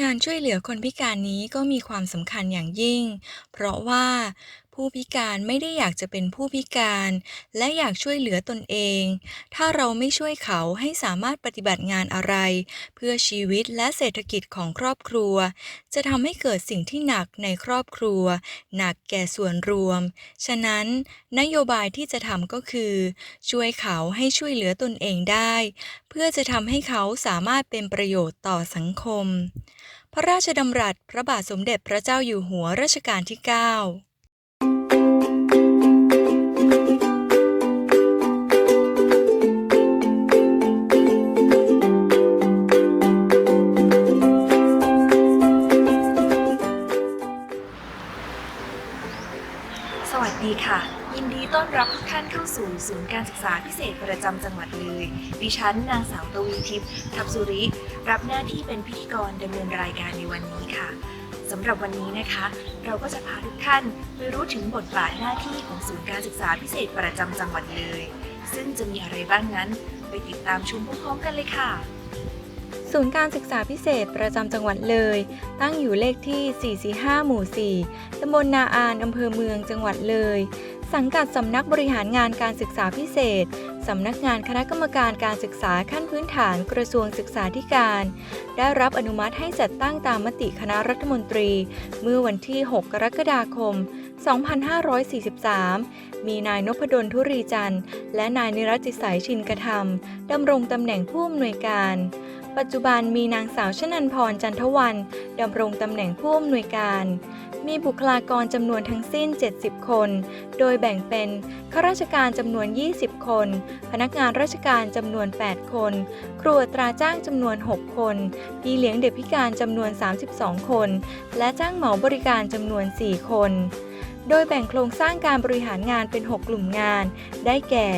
งานช่วยเหลือคนพิการนี้ก็มีความสำคัญอย่างยิ่ง เพราะว่า ผู้พิการไม่ได้อยากจะเป็นผู้พิการ และอยากช่วยเหลือตนเอง ถ้าเราไม่ช่วยเขาให้สามารถปฏิบัติงานอะไร เพื่อชีวิตและเศรษฐกิจของครอบครัว จะทำให้เกิดสิ่งที่หนักในครอบครัว หนักแก่ส่วนรวม ฉะนั้น นโยบายที่จะทำก็คือ ช่วยเขาให้ช่วยเหลือตนเองได้ เพื่อจะทำให้เขาสามารถเป็นประโยชน์ต่อสังคม พระราชดำรัสพระบาทสมเด็จพระเจ้าอยู่หัวรัชกาลที่ 9 ศูนย์การศึกษาพิเศษประจำจังหวัดเลย ดิฉันนางสาวตวีทิพย์ทับสุริ รับหน้าที่เป็นพิธีกรดำเนินรายการในวันนี้ค่ะสำหรับวันนี้นะคะ เราก็จะพาทุกท่านไปรู้ถึงบทบาทหน้าที่ของศูนย์การศึกษาพิเศษประจำจังหวัดเลย ซึ่งจะมีอะไรบ้างนั้น ไปติดตามชมพร้อมๆกันเลยค่ะ ศูนย์การศึกษาพิเศษประจำจังหวัดเลย ตั้งอยู่เลขที่ 445 หมู่ 4 ตำบลนาอานอำเภอเมืองจังหวัดเลย สังกัดสำนักบริหารงานการศึกษาพิเศษ สำนักงานคณะกรรมการการศึกษาขั้นพื้นฐานกระทรวงศึกษาธิการ ได้รับอนุมัติให้จัดตั้งตามมติคณะรัฐมนตรี เมื่อวันที่ 6 กรกฎาคม 2543 มีนายนพดลทุรีจันทร์ และนายนิรัติสัยชินกระทำดำรงตำแหน่งผู้อำนวยการ ปัจจุบันมีนางสาวชนันพรจันทวันดำรงตำแหน่งผู้อำนวยการ มีบุคลากรจำนวนทั้งสิ้น 70 คน โดยแบ่งเป็นข้าราชการจำนวน 20 คน พนักงานราชการจำนวน 8 คน ครูอัตราจ้างจำนวน 6 คนพี่เลี้ยงเด็กพิการจำนวน 32 คน และจ้างเหมาบริการจำนวน 4 คน โดยแบ่งโครงสร้างการบริหารงานเป็น 6 กลุ่มงาน ได้แก่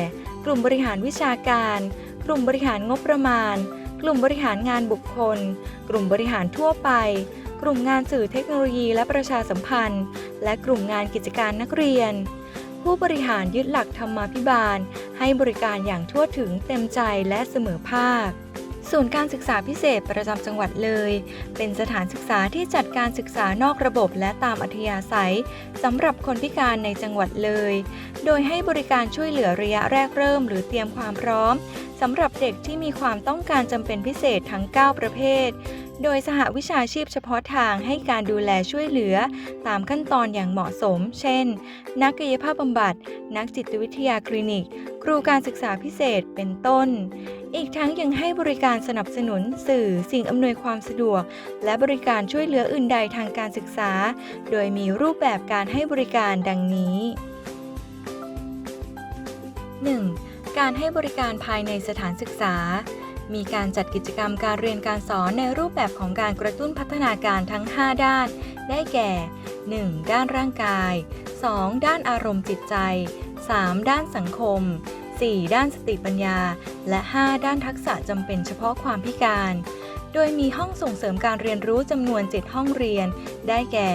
กลุ่มบริหารวิชาการ กลุ่มบริหารงบประมาณ กลุ่มบริหารงานบุคคล กลุ่มบริหารทั่วไป กลุ่มงานสื่อเทคโนโลยีและประชาสัมพันธ์ และกลุ่มงานกิจการนักเรียน ผู้บริหารยึดหลักธรรมาภิบาล ให้บริการอย่างทั่วถึงเต็มใจและเสมอภาคศูนย์การศึกษาพิเศษประจำจังหวัดเลย เป็นสถานศึกษาที่จัดการศึกษานอกระบบและตามอัธยาศัยสำหรับคนพิการในจังหวัดเลย โดยให้บริการช่วยเหลือระยะแรกเริ่มหรือเตรียมความพร้อม สำหรับเด็กที่มีความต้องการจำเป็นพิเศษทั้ง 9 ประเภท โดยสหวิชาชีพเฉพาะทางให้การดูแลช่วยเหลือ ตามขั้นตอนอย่างเหมาะสม เช่น นักกายภาพบำบัด นักจิตวิทยาคลินิก ครูการศึกษาพิเศษ เป็นต้น อีกทั้งยังให้บริการสนับสนุนสื่อสิ่งอำนวยความสะดวก และบริการช่วยเหลืออื่นใดทางการศึกษา โดยมีรูปแบบการให้บริการดังนี้ 1. การให้บริการภายในสถานศึกษา มีการจัดกิจกรรมการเรียนการสอนในรูปแบบของการกระตุ้นพัฒนาการทั้ง 5 ด้าน ได้แก่ 1. ด้านร่างกาย 2. ด้านอารมณ์จิตใจ 3. ด้านสังคม 4. ด้านสติปัญญา และ 5 ด้านทักษะจำเป็นเฉพาะความพิการ โดยมีห้องส่งเสริมการเรียนรู้จำนวน 7 ห้องเรียน ได้แก่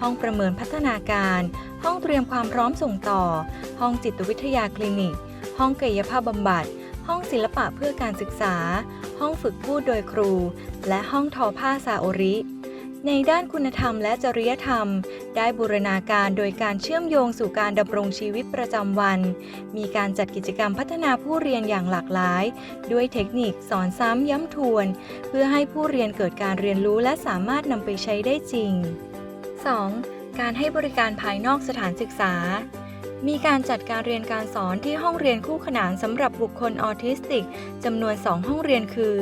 ห้องประเมินพัฒนาการ ห้องเตรียมความพร้อมส่งต่อ ห้องจิตวิทยาคลินิก ห้องกายภาพบำบัด ห้องศิลปะเพื่อการศึกษา ห้องฝึกพูดโดยครู และห้องทอผ้าซาโอริในด้านคุณธรรมและจริยธรรม ได้บูรณาการโดยการเชื่อมโยงสู่การดำรงชีวิตประจำวัน มีการจัดกิจกรรมพัฒนาผู้เรียนอย่างหลากหลาย ด้วยเทคนิคสอนซ้ำย้ำทวน เพื่อให้ผู้เรียนเกิดการเรียนรู้และสามารถนำไปใช้ได้จริง 2. การให้บริการภายนอกสถานศึกษา มีการจัดการเรียนการสอนที่ห้องเรียนคู่ขนานสำหรับบุคคลออทิสติกจำนวน 2 ห้องเรียนคือ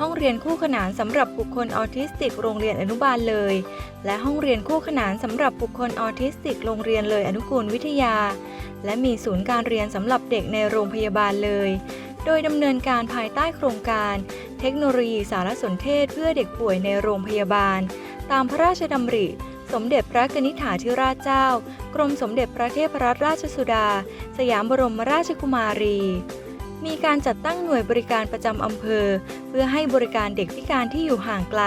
ห้องเรียนคู่ขนานสำหรับบุคคลออทิสติกโรงเรียนอนุบาลเลย และห้องเรียนคู่ขนานสำหรับบุคคลออทิสติกโรงเรียนเลยอนุกูลวิทยา และมีศูนย์การเรียนสำหรับเด็กในโรงพยาบาลเลย โดยดำเนินการภายใต้โครงการ เทคโนโลยีสารสนเทศเพื่อเด็กป่วยในโรงพยาบาล ตามพระราชดำริ สมเด็จพระกนิษฐาธิราชเจ้า กรมสมเด็จพระเทพรัตนราชสุดา สยามบรมราชกุมารี มีการจัดตั้งหน่วยบริการประจำอำเภอ เพื่อให้บริการเด็กพิการที่อยู่ห่างไกล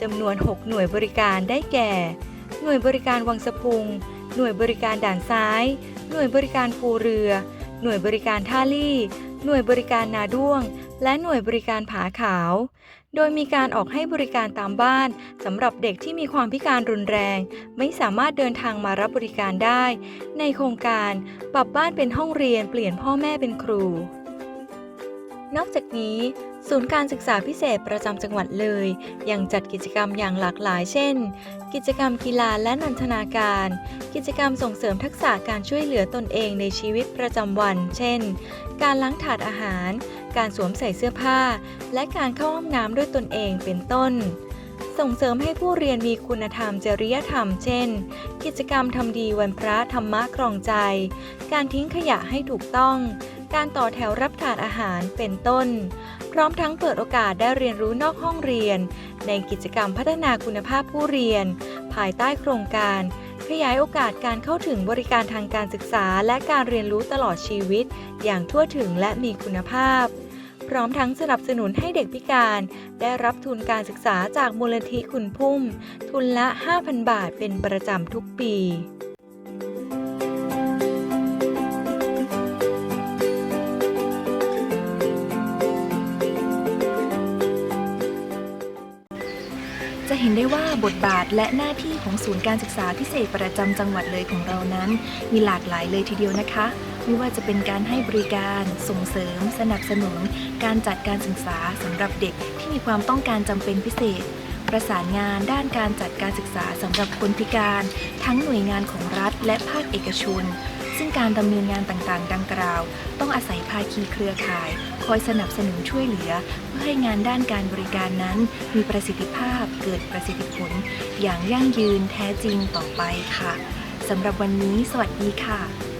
จำนวน 6 หน่วยบริการได้แก่ หน่วยบริการวังสะพุง หน่วยบริการด่านซ้าย หน่วยบริการภูเรือ หน่วยบริการท่าลี่ หน่วยบริการนาด้วงและหน่วยบริการผาขาว โดยมีการออกให้บริการตามบ้านสำหรับเด็กที่มีความพิการรุนแรง ไม่สามารถเดินทางมารับบริการได้ ในโครงการปรับบ้านเป็นห้องเรียนเปลี่ยนพ่อแม่เป็นครู นอกจากนี้ศูนย์การศึกษาพิเศษประจำจังหวัดเลย ยังจัดกิจกรรมอย่างหลากหลาย เช่น กิจกรรมกีฬาและนันทนาการ กิจกรรมส่งเสริมทักษะการช่วยเหลือตนเองในชีวิตประจำวัน เช่น การล้างถาดอาหาร การสวมใส่เสื้อผ้า และการเข้าห้องน้ำด้วยตนเองเป็นต้น ส่งเสริมให้ผู้เรียนมีคุณธรรมจริยธรรม เช่น กิจกรรมทำดีวันพระธรรมะครองใจ การทิ้งขยะให้ถูกต้อง การต่อแถวรับถาดอาหารเป็นต้น พร้อมทั้งเปิดโอกาสได้เรียนรู้นอกห้องเรียน ในกิจกรรมพัฒนาคุณภาพผู้เรียน ภายใต้โครงการขยายโอกาสการเข้าถึงบริการทางการศึกษาและการเรียนรู้ตลอดชีวิต อย่างทั่วถึงและมีคุณภาพ ร้อมทั้งสนับสนุนให้เด็กพิการ ได้รับทุนการศึกษาจากมูลนิธิคุณพุ่ม ทุนละ 5,000 บาทเป็นประจำทุกปี เห็นได้ว่าบทบาทและหน้าที่ของศูนย์การศึกษาพิเศษประจำจังหวัดเลยของเรานั้น มีหลากหลายเลยทีเดียวนะคะ ไม่ว่าจะเป็นการให้บริการส่งเสริม สนับสนุน การจัดการศึกษาสำหรับเด็กที่มีความต้องการจำเป็นพิเศษ ประสานงานด้านการจัดการศึกษาสำหรับคนพิการ ทั้งหน่วยงานของรัฐและภาคเอกชน ซึ่งการดำเนินงานต่างๆ ดังกล่าว ต้องอาศัยภาคีเครือข่าย คอยสนับสนุนช่วยเหลือ เพื่อให้งานด้านการบริการนั้น มีประสิทธิภาพเกิดประสิทธิผล อย่างยั่งยืนแท้จริงต่อไปค่ะสำหรับวันนี้ สวัสดีค่ะ